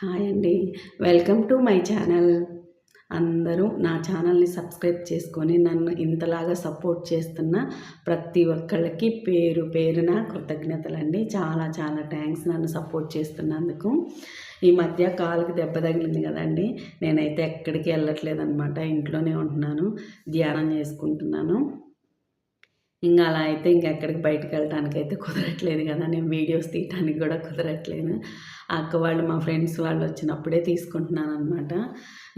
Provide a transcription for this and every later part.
Hi అండి. Welcome to my channel. అందరూ నా ఛానల్ని సబ్స్క్రైబ్ చేసుకొని నన్ను ఇంతలాగా సపోర్ట్ చేస్తున్న ప్రతి ఒక్కళ్ళకి పేరు పేరున కృతజ్ఞతలండి. చాలా చాలా థ్యాంక్స్ నన్ను సపోర్ట్ చేస్తున్నందుకు. ఈ మధ్య కాలుకి దెబ్బ తగిలింది కదండి. నేనైతే ఎక్కడికి వెళ్ళట్లేదు అనమాట ఇంట్లోనే ఉంటున్నాను. ధ్యానం చేసుకుంటున్నాను. ఇంకా అలా అయితే ఇంకెక్కడికి బయటకు వెళ్ళడానికి అయితే కుదరట్లేదు కదా. నేను వీడియోస్ తీయటానికి కూడా కుదరట్లేదు. అక్క వాళ్ళు మా ఫ్రెండ్స్ వాళ్ళు వచ్చినప్పుడే తీసుకుంటున్నాను అనమాట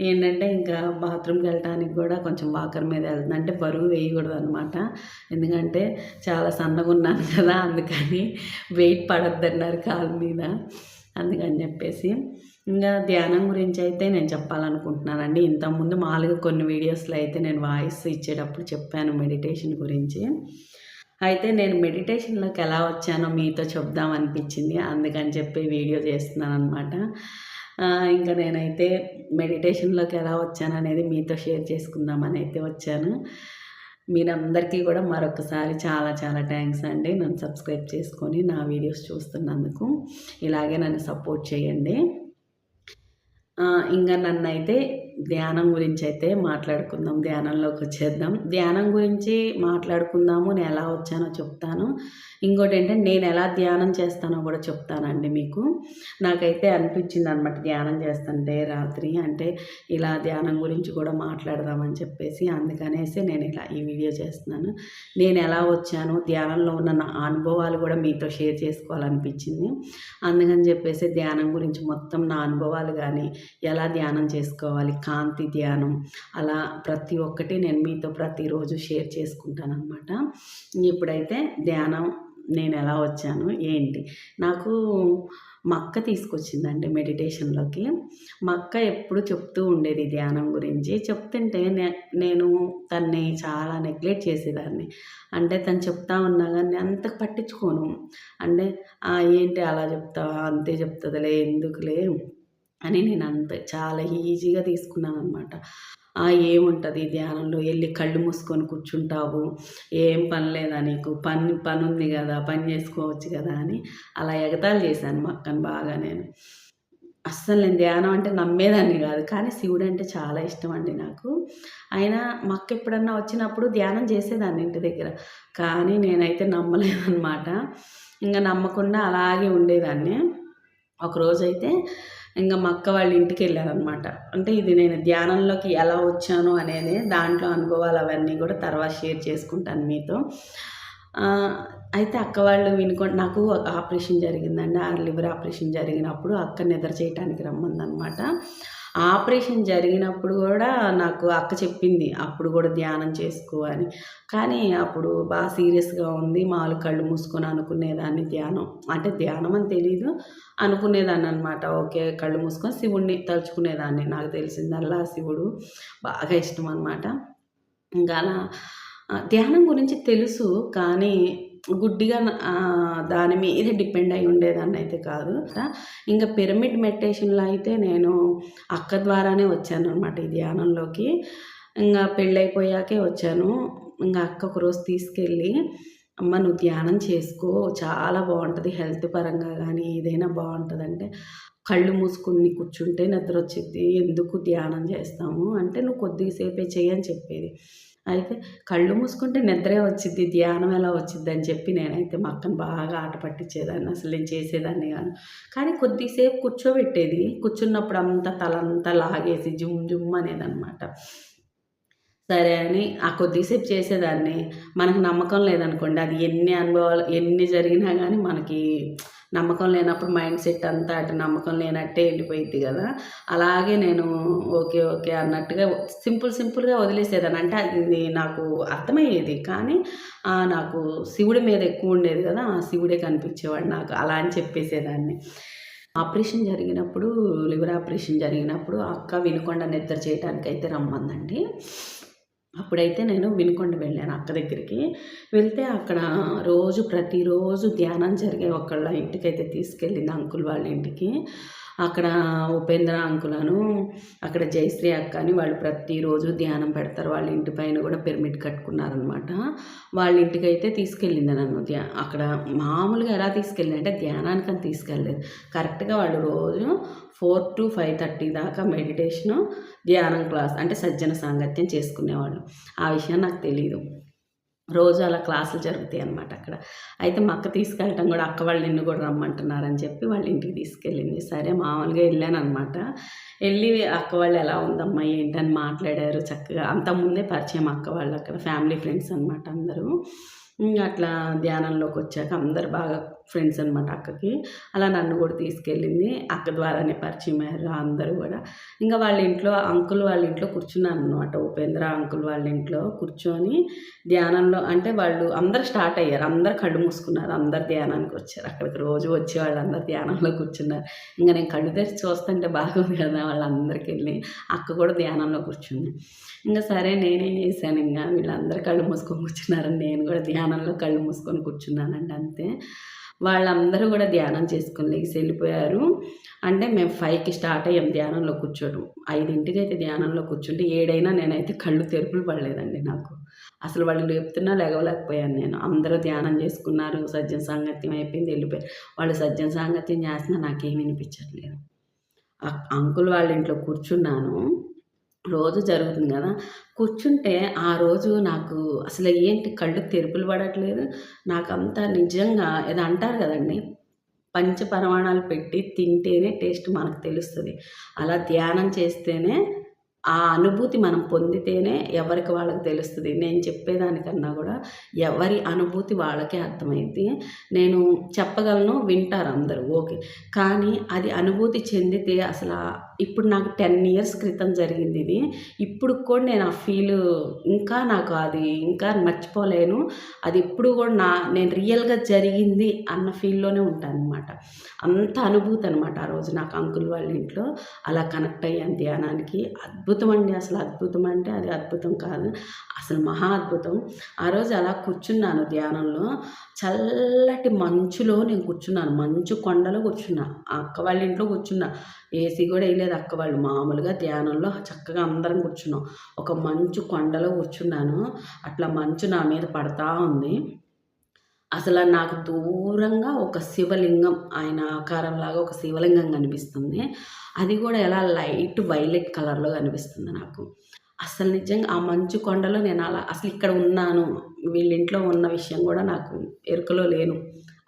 ఏంటంటే ఇంకా బాత్రూమ్కి వెళ్ళడానికి కూడా కొంచెం వాకర్ మీద వెళ్తుంది అంటే బరువు వేయకూడదు అనమాట ఎందుకంటే చాలా సన్నగా ఉన్నాను కదా అందుకని వెయిట్ పడద్దన్నారు కాలు మీద. అందుకని చెప్పేసి ఇంకా ధ్యానం గురించి అయితే నేను చెప్పాలనుకుంటున్నానండి. ఇంతకుముందు మామూలుగా కొన్ని వీడియోస్లో అయితే నేను వాయిస్ ఇచ్చేటప్పుడు చెప్పాను మెడిటేషన్ గురించి. అయితే నేను మెడిటేషన్లోకి ఎలా వచ్చానో మీతో చెప్దాం అనిపించింది. అందుకని చెప్పి వీడియో చేస్తున్నాను అనమాట ఇంకా నేనైతే మెడిటేషన్లోకి ఎలా వచ్చాను అనేది మీతో షేర్ చేసుకుందామని అయితే వచ్చాను. మీరందరికీ కూడా మరొకసారి చాలా చాలా థ్యాంక్స్ అండి. నన్ను సబ్స్క్రైబ్ చేసుకొని నా వీడియోస్ చూస్తున్నందుకు. ఇలాగే నన్ను సపోర్ట్ చేయండి. ఇంకా నన్ను అయితే ధ్యానం గురించి అయితే మాట్లాడుకుందాం ధ్యానంలోకి వచ్చేద్దాం. ధ్యానం గురించి మాట్లాడుకుందాము నేను ఎలా వచ్చానో చెప్తాను. ఇంకోటి ఏంటంటే నేను ఎలా ధ్యానం చేస్తానో కూడా చెప్తానండి మీకు. నాకైతే అనిపించింది అనమాట ధ్యానం చేస్తుంటే రాత్రి అంటే ఇలా ధ్యానం గురించి కూడా మాట్లాడదామని చెప్పేసి అందుకనేసి నేను ఇలా ఈ వీడియో చేస్తున్నాను. నేను ఎలా వచ్చాను ధ్యానంలో ఉన్న నా అనుభవాలు కూడా మీతో షేర్ చేసుకోవాలనిపించింది. అందుకని చెప్పేసి ధ్యానం గురించి మొత్తం నా అనుభవాలు కానీ ఎలా ధ్యానం చేసుకోవాలి కాంతి ధ్యానం. అలా ప్రతి ఒక్కటి నేను మీతో ప్రతిరోజు షేర్ చేసుకుంటాను అనమాట ఇప్పుడైతే ధ్యానం నేను ఎలా వచ్చాను ఏంటి? నాకు మక్క తీసుకొచ్చిందండి మెడిటేషన్లోకి. మక్క ఎప్పుడు చెప్తూ ఉండేది ధ్యానం గురించి. చెప్తుంటే నేను తన్ని చాలా నెగ్లెక్ట్ చేసేదాన్ని. అంటే తను చెప్తా ఉన్నా కానీ అంత పట్టించుకోను. అంటే ఏంటి అలా చెప్తా అంతే చెప్తుందిలే ఎందుకులే? అని నేను అంత చాలా ఈజీగా తీసుకున్నాను అనమాట ఏముంటుంది ధ్యానంలో? వెళ్ళి కళ్ళు మూసుకొని కూర్చుంటావు. ఏం పని లేదా నీకు? పని పని ఉంది కదా పని చేసుకోవచ్చు కదా అని అలా ఎగతాళి చేశాను మక్కని బాగా నేను. అస్సలు నేను ధ్యానం అంటే నమ్మేదాన్ని కాదు కానీ శివుడు అంటే చాలా ఇష్టం అండి నాకు. అయినా మక్క ఎప్పుడన్నా వచ్చినప్పుడు ధ్యానం చేసేదాన్ని ఇంటి దగ్గర కానీ నేనైతే నమ్మలేదన్నమాట. ఇంకా నమ్మకుండా అలాగే ఉండేదాన్ని. ఒకరోజైతే ఇంకా మా అక్క వాళ్ళ ఇంటికి వెళ్ళారనమాట అంటే ఇది నేను ధ్యానంలోకి ఎలా వచ్చాను అనేది దాంట్లో అనుభవాలు అవన్నీ కూడా తర్వాత షేర్ చేసుకుంటాను మీతో. అయితే అక్క వాళ్ళు వినుకొని నాకు ఆపరేషన్ జరిగిందండి ఆ లివర్ ఆపరేషన్ జరిగినప్పుడు అక్క నిద్ర చేయటానికి రమ్మందనమాట ఆపరేషన్ జరిగినప్పుడు కూడా నాకు అక్క చెప్పింది అప్పుడు కూడా ధ్యానం చేసుకో అని. కానీ అప్పుడు బాగా సీరియస్గా ఉంది మాలు కళ్ళు మూసుకొని అనుకునేదాన్ని ధ్యానం. అంటే ధ్యానం అని తెలీదు అనుకునేదాన్ని అనమాట ఓకే కళ్ళు మూసుకొని శివుడిని తలుచుకునేదాన్ని నాకు తెలిసిందల్లా శివుడు బాగా ఇష్టం అనమాట ఇంకా అలా ధ్యానం గురించి తెలుసు కానీ గుడ్డిగా దాని మీద డిపెండ్ అయి ఉండేదాన్ని అయితే కాదు. ఇంకా పిరమిడ్ మెడిటేషన్లో అయితే నేను అక్క ద్వారానే వచ్చాను అనమాట ఈ ధ్యానంలోకి. ఇంకా పెళ్ళైపోయాకే వచ్చాను. ఇంకా అక్క ఒకరోజు తీసుకెళ్ళి అమ్మ నువ్వు ధ్యానం చేసుకో చాలా బాగుంటుంది హెల్త్ పరంగా కానీ ఏదైనా బాగుంటుంది అంటే కళ్ళు మూసుకుని కూర్చుంటే నిద్ర వచ్చింది ఎందుకు ధ్యానం చేస్తాము? అంటే నువ్వు కొద్దిసేపే చేయని చెప్పేది. అయితే కళ్ళు మూసుకుంటే నిద్రే వచ్చింది ధ్యానం ఎలా వచ్చింది అని చెప్పి నేనైతే మా అక్కను బాగా ఆట పట్టించేదాన్ని. అసలు నేను చేసేదాన్ని కాను కానీ కొద్దిసేపు కూర్చోబెట్టేది. కూర్చున్నప్పుడు అంతా తలంతా లాగేసి జుమ్ జుమ్ అనేది అనమాట సరే అని ఆ కొద్దిసేపు చేసేదాన్ని. మనకు నమ్మకం లేదనుకోండి. అది ఎన్ని అనుభవాలు ఎన్ని జరిగినా కానీ మనకి నమ్మకం లేనప్పుడు మైండ్ సెట్ అంతా అటు నమ్మకం లేనట్టే వెళ్ళిపోయింది కదా. అలాగే నేను ఓకే ఓకే అన్నట్టుగా సింపుల్ సింపుల్గా వదిలేసేదాన్ని. అంటే అది నాకు అర్థమయ్యేది. కానీ నాకు శివుడి మీద ఎక్కువ ఉండేది కదా. ఆ శివుడే కనిపించేవాడు నాకు. అలా అని చెప్పేసేదాన్ని. ఆపరేషన్ జరిగినప్పుడు లివర్ ఆపరేషన్ జరిగినప్పుడు అక్క వినుకొండ నిద్ర చేయడానికి అయితే రమ్మందండి. అప్పుడైతే నేను వినుకొండ వెళ్ళాను అక్క దగ్గరికి. వెళ్తే అక్కడ రోజు ప్రతిరోజు ధ్యానం జరిగే ఒకళ్ళ ఇంటికైతే తీసుకెళ్ళింది అంకుల్ వాళ్ళ ఇంటికి. అక్కడ ఉపేంద్ర అంకులను అక్కడ జయశ్రీ అక్క అని వాళ్ళు ప్రతిరోజు ధ్యానం పెడతారు. వాళ్ళ ఇంటి పైన కూడా పిరమిడ్ కట్టుకున్నారనమాట వాళ్ళ ఇంటికి అయితే తీసుకెళ్ళింది నన్ను ధ్యా అక్కడ మామూలుగా ఎలా తీసుకెళ్ళింది అంటే ధ్యానానికి అని తీసుకెళ్ళలేదు. కరెక్ట్గా వాళ్ళు రోజు ఫోర్ టు ఫైవ్ థర్టీ దాకా మెడిటేషను ధ్యానం క్లాస్ అంటే సజ్జన సాంగత్యం చేసుకునేవాళ్ళు. ఆ విషయం నాకు తెలియదు రోజు అలా క్లాసులు జరుగుతాయి అనమాట అక్కడ. అయితే మా అక్క తీసుకెళ్ళటం కూడా అక్క వాళ్ళు నిన్ను కూడా రమ్మంటున్నారని చెప్పి వాళ్ళ ఇంటికి తీసుకెళ్ళింది. సరే మామూలుగా వెళ్ళాను అనమాట వెళ్ళి అక్క వాళ్ళు ఎలా ఉందమ్మా ఏంటని మాట్లాడారు చక్కగా. అంతకుముందే పరిచయం అక్క వాళ్ళు అక్కడ ఫ్యామిలీ ఫ్రెండ్స్ అనమాట అందరూ. అట్లా ధ్యానంలోకి వచ్చాక అందరు బాగా ఫ్రెండ్స్ అనమాట అక్కకి. అలా నన్ను కూడా తీసుకెళ్ళింది. అక్క ద్వారానే పరిచయం అయ్యారు అందరూ కూడా. ఇంకా వాళ్ళ ఇంట్లో అంకుల్ వాళ్ళ ఇంట్లో కూర్చున్నాను అనమాట ఉపేంద్ర అంకుల్ వాళ్ళ ఇంట్లో కూర్చొని ధ్యానంలో అంటే వాళ్ళు అందరు స్టార్ట్ అయ్యారు. అందరు కళ్ళు మూసుకున్నారు. అందరు ధ్యానానికి వచ్చారు. అక్కడికి రోజు వచ్చి వాళ్ళందరూ ధ్యానంలో కూర్చున్నారు. ఇంకా నేను కళ్ళు తెరిచి చూస్తుంటే బాగుంది కదా వాళ్ళందరికీ వెళ్ళి అక్క కూడా ధ్యానంలో కూర్చుంది. ఇంకా సరే నేనేం చేశాను. ఇంకా వీళ్ళందరూ కళ్ళు మూసుకొని కూర్చున్నారని నేను కూడా ధ్యానంలో కళ్ళు మూసుకొని కూర్చున్నానండి అంతే. వాళ్ళందరూ కూడా ధ్యానం చేసుకుని లేచి వెళ్ళిపోయారు. అంటే మేము ఫైవ్కి స్టార్ట్ అయ్యాం ధ్యానంలో కూర్చోడం. ఐదింటికి అయితే ధ్యానంలో కూర్చుంటే ఏడైనా నేనైతే కళ్ళు తెరుపులు పడలేదండి నాకు. అసలు వాళ్ళు లేపుతున్నా లేవలేకపోయాను నేను. అందరూ ధ్యానం చేసుకున్నారు. సజ్జన సాంగత్యం అయిపోయింది వెళ్ళిపోయారు. వాళ్ళు సజ్జన సాంగత్యం చేసినా నాకేం వినిపించట్లేదు. అంకుల్ వాళ్ళ ఇంట్లో కూర్చున్నాను. రోజు జరుగుతుంది కదా. కూర్చుంటే ఆ రోజు నాకు అసలు ఏంటి కళ్ళు తెరుపులు పడట్లేదు. నాకంతా నిజంగా ఏదో అంటారు కదండి పంచపరమాణాలు పెట్టి తింటేనే టేస్ట్ మనకు తెలుస్తుంది. అలా ధ్యానం చేస్తేనే ఆ అనుభూతి మనం పొందితేనే ఎవరికి వాళ్ళకి తెలుస్తుంది. నేను చెప్పేదానికన్నా కూడా ఎవరి అనుభూతి వాళ్ళకే అర్థమైంది నేను చెప్పగలను వింటారు అందరూ ఓకే. కానీ అది అనుభూతి చెందితే అసలు ఇప్పుడు నాకు టెన్ ఇయర్స్ క్రితం జరిగింది ఇది. ఇప్పుడు కూడా నేను ఆ ఫీల్ ఇంకా నాకు అది ఇంకా మర్చిపోలేను. అది ఇప్పుడు కూడా నా నేను రియల్గా జరిగింది అన్న ఫీల్లోనే ఉంటాను అనమాట అంత అనుభూతి అనమాట ఆ రోజు నాకు అంకుల్ వాళ్ళ ఇంట్లో. అలా కనెక్ట్ అయ్యాను ధ్యానానికి. అద్భుతం అండి అసలు అద్భుతం అంటే అది అద్భుతం కాదు. అసలు మహా అద్భుతం. ఆ రోజు అలా కూర్చున్నాను ధ్యానంలో. చల్లటి మంచులో నేను కూర్చున్నాను. మంచు కొండలో కూర్చున్నా. అక్క వాళ్ళ ఇంట్లో కూర్చున్నా. ఏసీ కూడా వేయలేదు అక్క వాళ్ళు మామూలుగా ధ్యానంలో చక్కగా అందరం కూర్చున్నాం. ఒక మంచు కొండలో కూర్చున్నాను. అట్లా మంచు నా మీద పడతా ఉంది. అసలు నాకు దూరంగా ఒక శివలింగం ఆయన ఆకారంలాగా ఒక శివలింగం కనిపిస్తుంది. అది కూడా ఎలా లైట్ వైలెట్ కలర్లో కనిపిస్తుంది నాకు. అసలు నిజంగా ఆ మంచు కొండలో నేను అలా అసలు ఇక్కడ ఉన్నాను. వీళ్ళ ఇంట్లో ఉన్న విషయం కూడా నాకు ఎరుకలో లేను.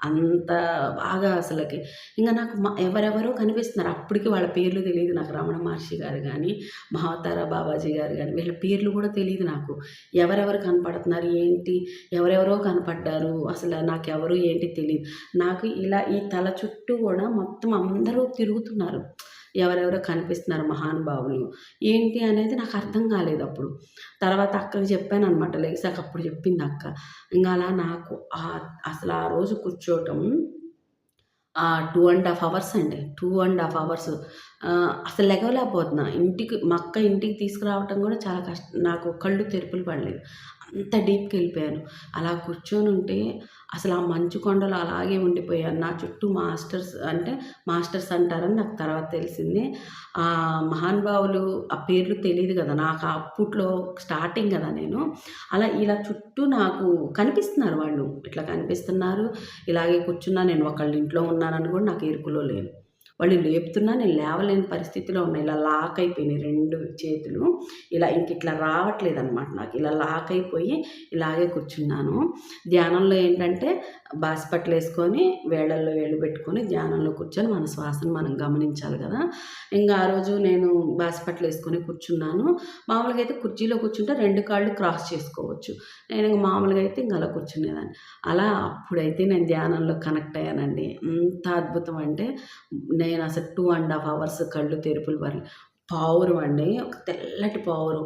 అంత బాగా అసలుకి. ఇంకా నాకు ఎవరెవరో కనిపిస్తున్నారు. అప్పటికి వాళ్ళ పేర్లు తెలియదు నాకు. రమణ మహర్షి గారు కానీ మహావతార బాబాజీ గారు కానీ వీళ్ళ పేర్లు కూడా తెలియదు నాకు. ఎవరెవరు కనపడుతున్నారు? ఏంటి? ఎవరెవరో కనపడ్డారు? అసలు నాకు ఎవరు ఏంటి తెలియదు నాకు ఇలా ఈ తల చుట్టూ కూడా మొత్తం అందరూ తిరుగుతున్నారు. ఎవరెవరో కనిపిస్తున్నారు మహానుభావులు. ఏంటి అనేది నాకు అర్థం కాలేదు అప్పుడు. తర్వాత అక్కకి చెప్పాను అనమాట లేచాక అప్పుడు చెప్పింది అక్క. ఇంకా అలా నాకు అసలు ఆ రోజు కూర్చోవటం టూ అండ్ హాఫ్ అవర్స్ అండి. టూ అండ్ హాఫ్ అవర్స్ అసలు లెగవలేకపోతున్నా. ఇంటికి మా అక్క ఇంటికి తీసుకురావటం కూడా చాలా కష్టం నాకు కళ్ళు తెరుపులు పడలేదు. అంత డీప్కి వెళ్ళిపోయాను. అలా కూర్చొని ఉంటే అసలు ఆ మంచు కొండలు అలాగే ఉండిపోయాను నా చుట్టూ మాస్టర్స్ అంటే మాస్టర్స్ అంటారని నాకు తర్వాత తెలిసింది. ఆ మహానుభావులు ఆ పేర్లు తెలియదు కదా. నాకు అప్పట్లో స్టార్టింగ్ కదా నేను. అలా ఇలా చుట్టూ నాకు కనిపిస్తున్నారు వాళ్ళు. ఇట్లా కనిపిస్తున్నారు. ఇలాగే కూర్చున్నా నేను ఒకళ్ళ ఇంట్లో ఉన్నానని కూడా నాకు ఎరుకులో లేను. వాళ్ళు లేపుతున్నా నేను లేవలేని పరిస్థితిలో ఉన్నాయి. ఇలా లాక్ అయిపోయినాయి రెండు చేతులు. ఇలా ఇంక ఇట్లా రావట్లేదు అనమాట నాకు. ఇలా లాక్ అయిపోయి ఇలాగే కూర్చున్నాను. ధ్యానంలో ఏంటంటే బాసిపట్లు వేసుకొని వేళల్లో వేళ్ళు పెట్టుకొని ధ్యానంలో కూర్చొని మన శ్వాసను మనం గమనించాలి కదా. ఇంకా ఆ రోజు నేను బాసిపట్లు వేసుకొని కూర్చున్నాను. మామూలుగా అయితే కుర్చీలో కూర్చుంటే రెండు కాళ్ళు క్రాస్ చేసుకోవచ్చు. నేను ఇంకా మామూలుగా అయితే ఇంకా అలా కూర్చునేదాన్ని. అలా అప్పుడైతే నేను ధ్యానంలో కనెక్ట్ అయ్యానండి. ఎంత అద్భుతం అంటే నేను అసలు టూ అండ్ హాఫ్ అవర్స్ కళ్ళు తెరుపులు వరలి పావురం అండి ఒక తెల్లటి పావురం.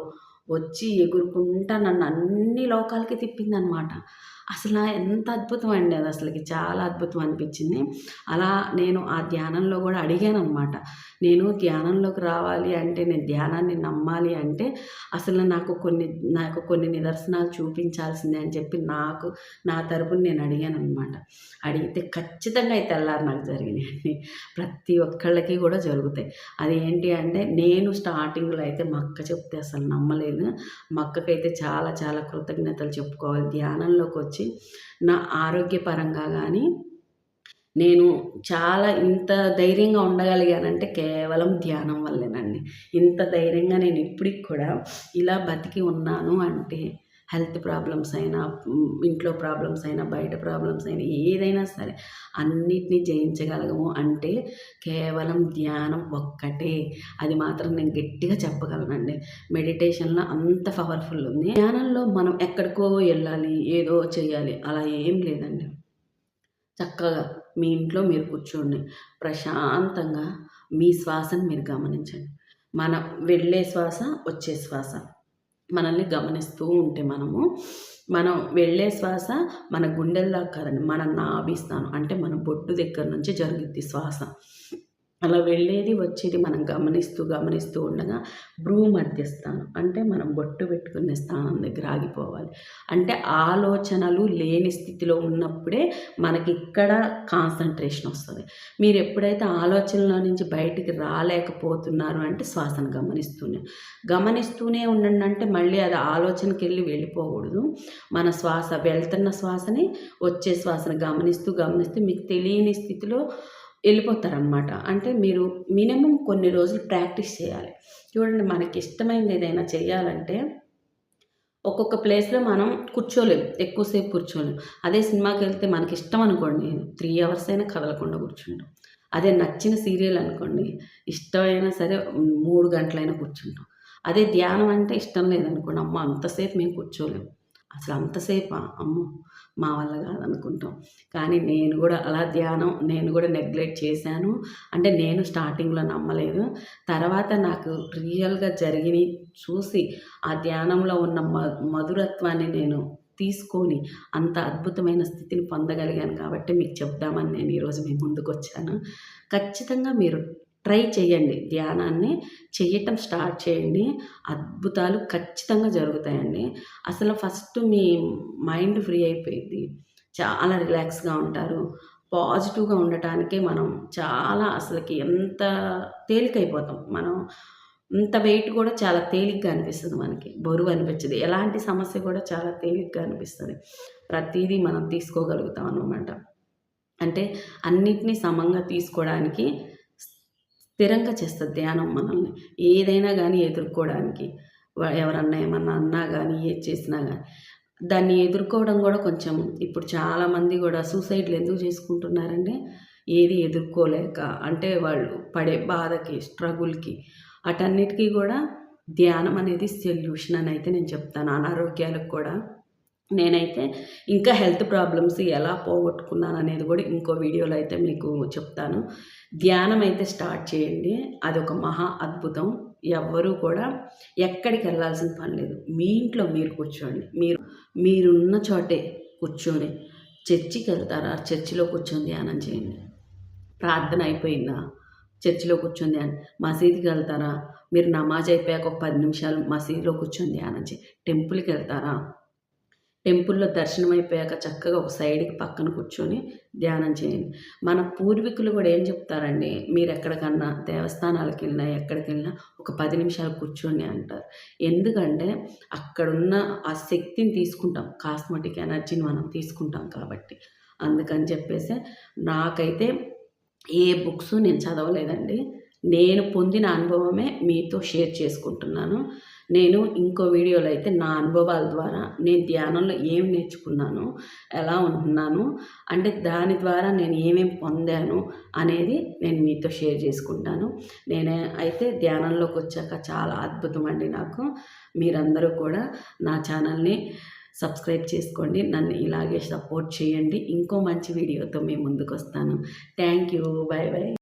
వచ్చి ఎగురుకుంటా నన్ను అన్ని లోకాలకి తిప్పిందనమాట అసలు ఎంత అద్భుతం అండి అది అసలుకి. చాలా అద్భుతం అనిపించింది అలా నేను ఆ ధ్యానంలో కూడా అడిగాను అనమాట నేను ధ్యానంలోకి రావాలి అంటే నేను ధ్యానాన్ని నమ్మాలి అంటే అసలు నాకు కొన్ని నాకు కొన్ని నిదర్శనాలు చూపించాల్సిందే అని చెప్పి నాకు నా తరపున నేను అడిగాను అనమాట అడిగితే ఖచ్చితంగా అయితే తెల్లారు నాకు జరిగినాయండి. ప్రతి ఒక్కళ్ళకి కూడా జరుగుతాయి. అది ఏంటి అంటే నేను స్టార్టింగ్లో అయితే మా అక్క చెప్తే అసలు నమ్మలేదు. మా అక్కకైతే చాలా చాలా కృతజ్ఞతలు చెప్పుకోవాలి. ధ్యానంలోకి వచ్చి నా ఆరోగ్యపరంగా కానీ నేను చాలా ఇంత ధైర్యంగా ఉండగలిగానంటే కేవలం ధ్యానం వల్లేనండి ఇంత ధైర్యంగా నేను ఇప్పటికి కూడా ఇలా బతికి ఉన్నాను అంటే హెల్త్ ప్రాబ్లమ్స్ అయినా ఇంట్లో ప్రాబ్లమ్స్ అయినా బయట ప్రాబ్లమ్స్ అయినా ఏదైనా సరే అన్నిటినీ జయించగలము అంటే కేవలం ధ్యానం ఒక్కటే. అది మాత్రం నేను గట్టిగా చెప్పగలనండి. మెడిటేషన్లో అంత పవర్ఫుల్ ఉంది. ధ్యానంలో మనం ఎక్కడికో వెళ్ళాలి ఏదో చేయాలి అలా ఏం లేదండి. చక్కగా మీ ఇంట్లో మీరు కూర్చోండి. ప్రశాంతంగా మీ శ్వాసను మీరు గమనించండి. మన వెళ్ళే శ్వాస వచ్చే శ్వాస. మనల్ని గమనిస్తూ ఉంటే మనము మనం వెళ్ళే శ్వాస మన గుండెల దాకా కాదండి మన నాభిస్తాను అంటే మన బొట్టు దగ్గర నుంచి జరుగుద్ది శ్వాస. అలా వెళ్ళేది వచ్చేది మనం గమనిస్తూ గమనిస్తూ ఉండగా భ్రూ మధ్యస్థానం అంటే మనం బొట్టు పెట్టుకునే స్థానం దగ్గర ఆగిపోవాలి. అంటే ఆలోచనలు లేని స్థితిలో ఉన్నప్పుడే మనకి ఇక్కడ కాన్సన్ట్రేషన్ వస్తుంది. మీరు ఎప్పుడైతే ఆలోచనలో నుంచి బయటికి రాలేకపోతున్నారు అంటే శ్వాసను గమనిస్తూనే గమనిస్తూనే ఉండండి అంటే మళ్ళీ అది ఆలోచనకి వెళ్ళి వెళ్ళిపోకూడదు. మన శ్వాస వెళ్తున్న శ్వాసని వచ్చే శ్వాసను గమనిస్తూ గమనిస్తూ మీకు తెలియని స్థితిలో వెళ్ళిపోతారనమాట అంటే మీరు మినిమం కొన్ని రోజులు ప్రాక్టీస్ చేయాలి. చూడండి మనకి ఇష్టమైనది ఏదైనా చేయాలంటే ఒక్కొక్క ప్లేస్లో మనం కూర్చోలేం ఎక్కువసేపు కూర్చోలేం. అదే సినిమాకి వెళ్తే మనకి ఇష్టం అనుకోండి త్రీ అవర్స్ అయినా కదలకుండా కూర్చుంటాం. అదే నచ్చిన సీరియల్ అనుకోండి ఇష్టమైనా సరే మూడు గంటలైనా కూర్చుంటాం. అదే ధ్యానం అంటే ఇష్టం లేదనుకోండి అమ్మ అంతసేపు మేము కూర్చోలేము అసలు అంతసేపు? అమ్మో! మా వల్ల కాదనుకుంటాం. కానీ నేను కూడా అలా ధ్యానం నేను కూడా నెగ్లెక్ట్ చేశాను. అంటే నేను స్టార్టింగ్లో నమ్మలేదు. తర్వాత నాకు రియల్గా జరిగినవి చూసి ఆ ధ్యానంలో ఉన్న మ మధురత్వాన్ని నేను తీసుకొని అంత అద్భుతమైన స్థితిని పొందగలిగాను కాబట్టి మీకు చెప్దామని నేను ఈరోజు మీ ముందుకు వచ్చాను ఖచ్చితంగా మీరు ట్రై చేయండి ధ్యానాన్ని చేయటం స్టార్ట్ చేయండి. అద్భుతాలు ఖచ్చితంగా జరుగుతాయండి. అసలు ఫస్ట్ మీ మైండ్ ఫ్రీ అయిపోయింది. చాలా రిలాక్స్గా ఉంటారు. పాజిటివ్గా ఉండటానికే మనం చాలా అసలుకి ఎంత తేలికైపోతాం. మనం ఇంత వెయిట్ కూడా చాలా తేలిగ్గా అనిపిస్తుంది మనకి. బరువు అనిపించదు. ఎలాంటి సమస్య కూడా చాలా తేలిగ్గా అనిపిస్తుంది. ప్రతిదీ మనం తీసుకోగలుగుతాం అన్నమాట. అంటే అన్నిటినీ సమంగా తీసుకోవడానికి స్థిరంగా చేస్తుంది ధ్యానం మనల్ని. ఏదైనా కానీ ఎదుర్కోవడానికి. ఎవరన్నా ఏమన్నా అన్నా కానీ ఏది చేసినా కానీ దాన్ని ఎదుర్కోవడం కూడా కొంచెం ఇప్పుడు చాలామంది కూడా సూసైడ్లు ఎందుకు చేసుకుంటున్నారంటే ఏది ఎదుర్కోలేక అంటే వాళ్ళు పడే బాధకి స్ట్రగుల్కి అటన్నిటికీ కూడా ధ్యానం అనేది సొల్యూషన్ అని అయితే నేను చెప్తాను. అనారోగ్యాలకు కూడా నేనైతే ఇంకా హెల్త్ ప్రాబ్లమ్స్ ఎలా పోగొట్టుకున్నాను అనేది కూడా ఇంకో వీడియోలో అయితే మీకు చెప్తాను. ధ్యానం అయితే స్టార్ట్ చేయండి. అది ఒక మహా అద్భుతం. ఎవ్వరూ కూడా ఎక్కడికి వెళ్ళాల్సిన పని లేదు. మీ ఇంట్లో మీరు కూర్చోండి. మీరు మీరున్న చోటే కూర్చొని చర్చికి వెళ్తారా? చర్చిలో కూర్చొని ధ్యానం చేయండి. ప్రార్థన అయిపోయిందా? చర్చిలో కూర్చొని ధ్యానం మసీదుకి వెళ్తారా? మీరు నమాజ్ అయిపోయాక ఒక పది నిమిషాలు మసీదులో కూర్చొని ధ్యానం చేయండి టెంపుల్కి వెళ్తారా? టెంపుల్లో దర్శనం అయిపోయాక చక్కగా ఒక సైడ్కి పక్కన కూర్చొని ధ్యానం చేయండి. మన పూర్వీకులు కూడా ఏం చెప్తారండి? మీరు ఎక్కడికన్నా దేవస్థానాలకు వెళ్ళినా ఎక్కడికి వెళ్ళినా ఒక పది నిమిషాలు కూర్చొని అంటారు. ఎందుకంటే అక్కడున్న ఆ శక్తిని తీసుకుంటాం. కాస్మెటిక్ ఎనర్జీని మనం తీసుకుంటాం కాబట్టి. అందుకని చెప్పేసి నాకైతే ఏ బుక్స్ నేను చదవలేదండి. నేను పొందిన అనుభవమే మీతో షేర్ చేసుకుంటున్నాను. నేను ఇంకో వీడియోలో అయితే నా అనుభవాల ద్వారా నేను ధ్యానంలో ఏం నేర్చుకున్నాను ఎలా ఉంటున్నాను అంటే దాని ద్వారా నేను ఏమేమి పొందాను అనేది నేను మీతో షేర్ చేసుకుంటాను. నేను అయితే ధ్యానంలోకి వచ్చాక చాలా అద్భుతం అండి నాకు. మీరందరూ కూడా నా ఛానల్ని సబ్స్క్రైబ్ చేసుకోండి నన్ను ఇలాగే సపోర్ట్ చేయండి. ఇంకో మంచి వీడియోతో మేము ముందుకు వస్తాను థ్యాంక్ యూ. Bye bye